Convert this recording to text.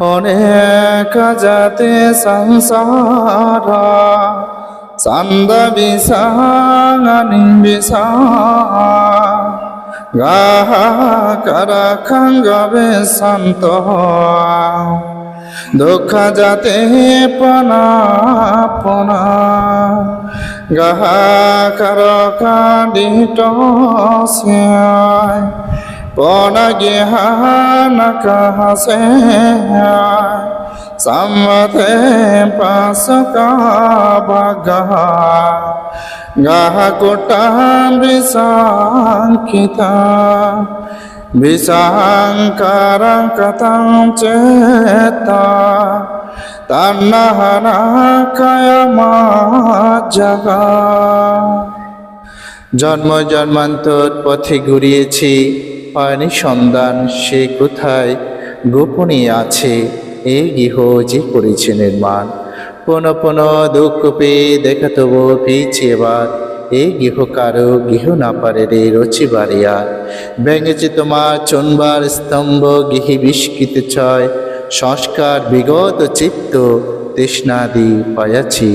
অনেক জাতে সংসার, চন্দ বিসাঙানি বিসা গাহা করা খঙ্গবে সন্ত দুঃখ যাতে পনা পনা, গাহা কর কাডিট সিয়ায় পনা গেহান কাহাসে সম্মতে পাস কা বাগা গাহ কোটা বিসাঙ্কিতা বিসাঙ্কার কথাং চেতা। তন্নহনা কয়মা জগা। জন্ম জন্মান্তর পথে ঘুরিয়েছি। হয়নি সন্ধান, সে কোথায়? গোপনে আছে এই গৃহ যে করেছে নির্মাণ। পুন পুন দুঃখ পেয়ে দেখা তবু পেয়েছি এবার। এই গৃহ কারও গৃহ না পারে রে রচিবারিয়া ভেঙেছে তোমার চনবার স্তম্ভ, গৃহে বিস্কৃত ছয়। সংস্কার বিগত চিত্ত, তৃষ্ণাদি পায়াছি